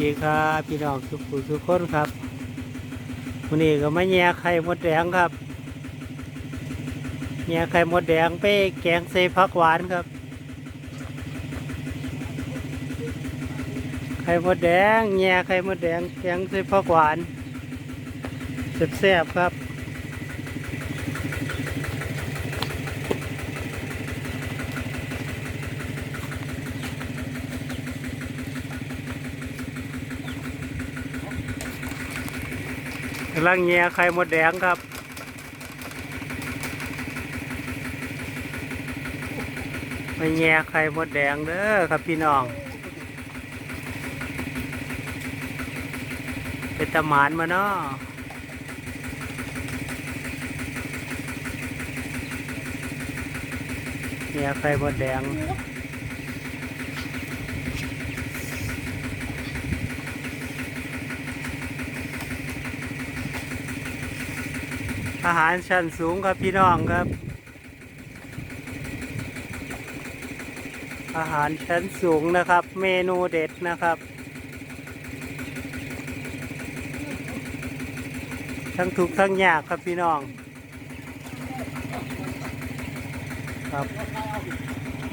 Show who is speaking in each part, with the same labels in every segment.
Speaker 1: ดีครับพี่น้องทุกผู้ทุกคนครับวันนี้ก็มาแย่ไข่มดแดงครับแย่ไข่มดแดงไปแกงใส่ผักหวานครับ ไข่มดแดงแย่ไข่มดแดงแกงใส่ผักหวานแซ่บๆครับ กำลังแย่ไข่มดแดงครับมาแย่ไข่มดแดงเด้อครับพี่น้อง เป็นตะหมานมาเนาะแย่ไข่มดแดง อาหารชั้นสูงครับพี่น้องครับ อาหารชั้นสูงนะครับ เมนูเด็ดนะครับ ทั้งถูกทั้งยากครับพี่น้อง ครับ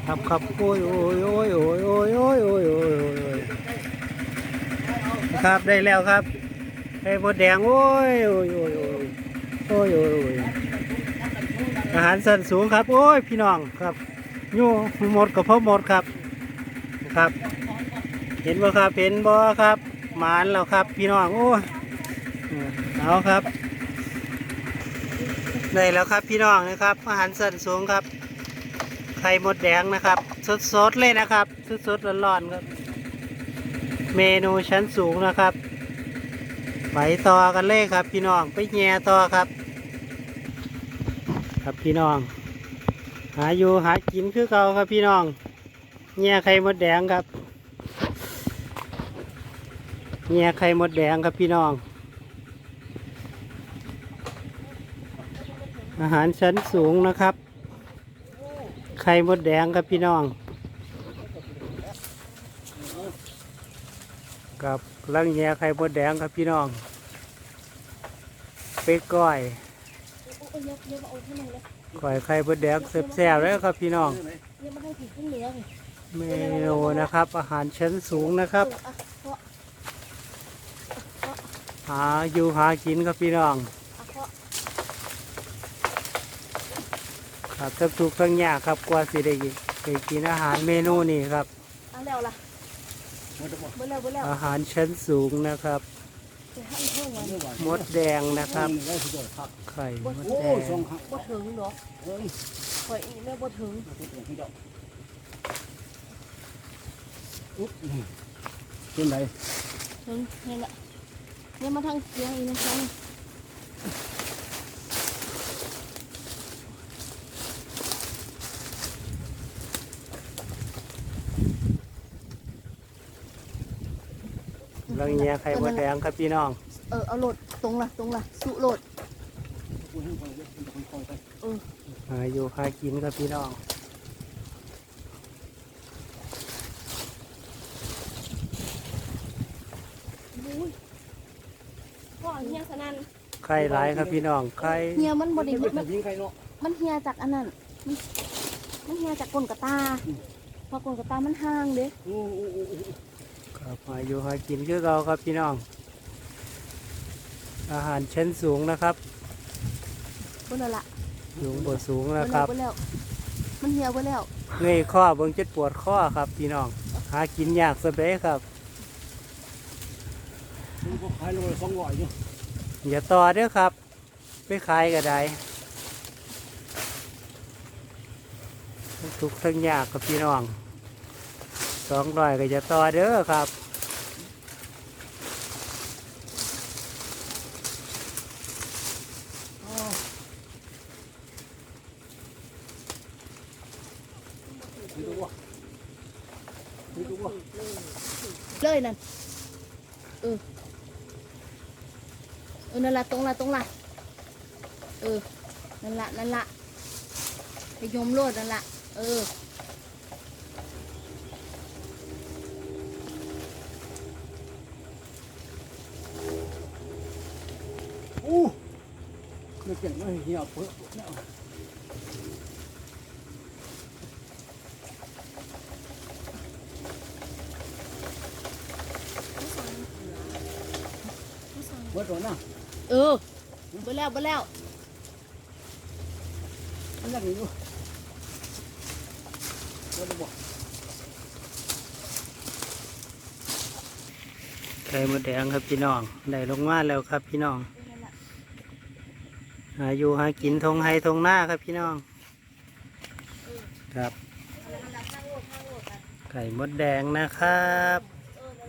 Speaker 1: ครับครับโอ้ยโอ้ยโอ้ยโอ้ยโอ้ยโอ้ยโอ้ยโอ้ยโอ้ยครับได้แล้วครับได้หมดแดงโอ้ยโอ้ยโอ้ย โอ้ยโอ้ยอาหารสันสูงครับ โอ้ยพี่น้องครับอยู่หมดกับพ่อหมดครับครับ เห็นบ่ครับเห็นบ่ครับหมานแล้วครับ พี่น้องโอ้ยเอาครับได้แล้วครับพี่น้องนะครับ อาหารสันสูงครับไข่หมดแดงนะครับ สดๆเลยนะครับ สดๆร้อนๆครับ เมนูชั้นสูงนะครับไปต่อกันเลยครับ พี่น้องไปแย่ต่อครับ ครับพี่น้อง หาอยู่หากินคือเก่าครับพี่น้องแย่ไข่มดแดงครับแย่ไข่มดแดงครับพี่น้อง อาหารชั้นสูงนะครับ ไข่มดแดงครับพี่น้องกับลังแย่ไข่มดแดงครับพี่น้องเป็ดก้อย
Speaker 2: โอ้ยเยอะเยอะมาโอ้ยข้างในเลย
Speaker 1: ก้อยไข่มดแดงแซ่บๆเลยครับพี่น้อง
Speaker 2: เยอะมาให้ถึงข้างเหลือง
Speaker 1: เมนูนะครับ อาหารชั้นสูงนะครับ
Speaker 2: เอออะเพาะ
Speaker 1: หาอยู่หากินครับพี่น้อง
Speaker 2: อะเพาะ
Speaker 1: ครับทั้งทุกข์ทั้งยากครับกว่าสิได้กินได้กินอาหารเมนูนี้ครับ
Speaker 2: เอาแล้วล่ะเบิ่แล้วเบิ่แล้ว
Speaker 1: อาหารชั้นสูงนะครับ
Speaker 2: มวัน
Speaker 1: มดแดงนะครับ ไข่มดแดง
Speaker 2: บ่ถึงดอกข่อยอีแม่บ่ถึง
Speaker 3: เป็นไร
Speaker 2: ถึงเห็นละเนี่ยมาทางเสียงอีน้ำซั ง
Speaker 1: รังเงียไข่มดแดงครับพี่น้อง
Speaker 2: เออเอาโหลดตรงละตรงละสุโหลด
Speaker 1: หาอยู่หากินครับพี่น้อง
Speaker 2: อุ้ยพ่อเฮียขนาด
Speaker 1: ไข่หลายครับพี่น้องไข่
Speaker 2: เฮียมันบ่ได้เฮ็ดมัน
Speaker 3: ยิงใครเนาะ
Speaker 2: มันเฮียจากอันนั้นมันมันเฮียจากกลนกระตาเพอกลนกระตามันห่างเด้
Speaker 3: โอ้ โอ้โอ้
Speaker 1: ครับหาอยู่หากินคือเราครับพี่น้อง อาหารชั้นสูงนะครับ
Speaker 2: เบิ่นแล้วล่ะ
Speaker 1: สูงบ่สูง
Speaker 2: เบิ่
Speaker 1: นะ
Speaker 2: น
Speaker 1: ค
Speaker 2: แล้
Speaker 1: รั
Speaker 2: ว
Speaker 1: บ
Speaker 2: เบิ่นแล้ว มันเหี่ยวเบิ่นแล้ว
Speaker 1: เงยข้อเบิ่งจะปวดข้อครับ พี่น้อง หากินยากสเปซครับ
Speaker 3: คุณก็ขายโลละสองร้อยอยู่
Speaker 1: อย่าต่อเด้อครับ ไปขายก็ได้ทุกข์ทั้งยากครับพี่น้องสองร้อยก็จะต่อเด้อครับ
Speaker 2: เลยนั่นเออเออนั่นละตรงละตรงละเออนั่นละนั่นละไปยมโลดนั่นละเออ
Speaker 3: อู้เด็กเก่งไม่เหี่ยวเพื่อ เนี่ยเบิดตัวน่ะ
Speaker 2: เออเบิดแล้วเบิดแล้ว
Speaker 3: มันยังอยู่เบิดบ่
Speaker 1: ไข่มดแดงครับพี่น้องได้ลงมาแล้วครับพี่น้องหาอยู่หากินทงไฮทงหน้าครับพี่น้องครับไก่มดแดงนะครับ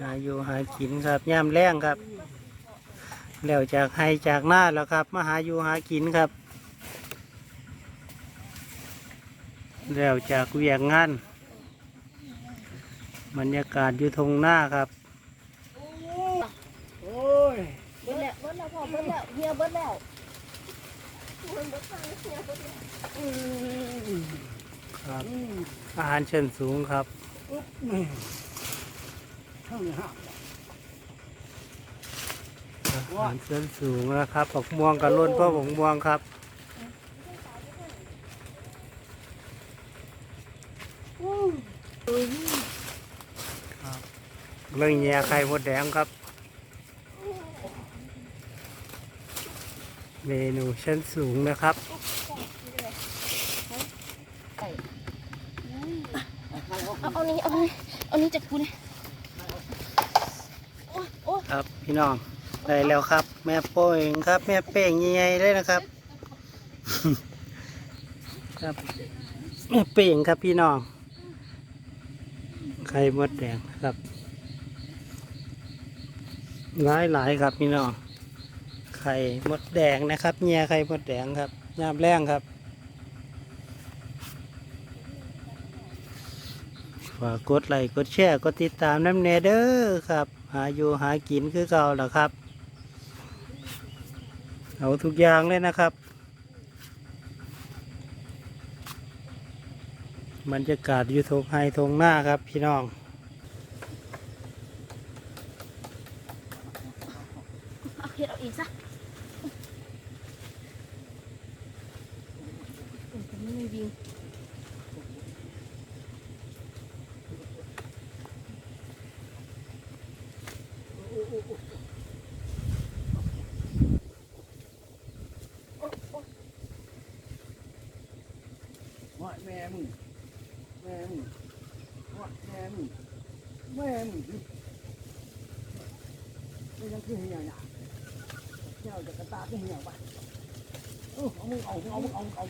Speaker 1: หาอยู่หากินครับย่ามแรงครับ แล้วจากไฮจากหน้าแล้วครับมาหาอยู่หากินครับ แล้วจากเวียงงานบรรยากาศอยู่ทงหน้าครับ
Speaker 3: โอ้ย
Speaker 2: เบิดแล้วเบิดแล้วพ่อเบิดแล้วเฮียเบิดแล้ว
Speaker 1: ครับอาหารเชิญสูงครับ
Speaker 3: ข้างนี้ฮะ
Speaker 1: อา หารเชิญสูงนะครับผักม่วงกับล้นพ่อผงม่วงครับครับเรื่องแย่ไข่มดแดงครับ เมนูชั้นสูงนะครับ
Speaker 2: เอาเอานี้เอานี้เอานี้จากกูเนี่ยโอ้ยโอ้ย
Speaker 1: ครับพี่น้อง ได้แล้วครับ แม่โป้งครับ แม่เป้งใหญ่ๆเลยนะครับ ครับแม่เป้งครับพี่น้องไข่มดแดงครับหลายหลายๆครับพี่น้องไข่มดแดงนะครับเงียไข่มดแดงครับยามแรงครับฝากกดไลค์กดแชร์กดติดตามน้ำเนเด้อครับ หาอยู่หากินคือเก่าแล้วครับ เอาทุกอย่างเลยนะครับ บรรยากาศอยู่ทงไฮทงหน้าครับพี่น้อง
Speaker 2: เอาเฮ็ดเอาอีกซะเออแต่ไม่มีวิง
Speaker 3: ว่าแม่มึงแม่มึง ว่าแม่มึงแม่มึงไม่ยังคือเหี้ยเนี่ยเจ้าจะกระตาเป็นเหี้ยไปเออเอามึงเอาเอามึงเอา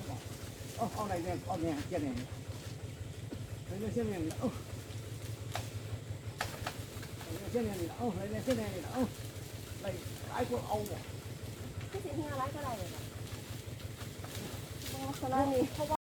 Speaker 3: เ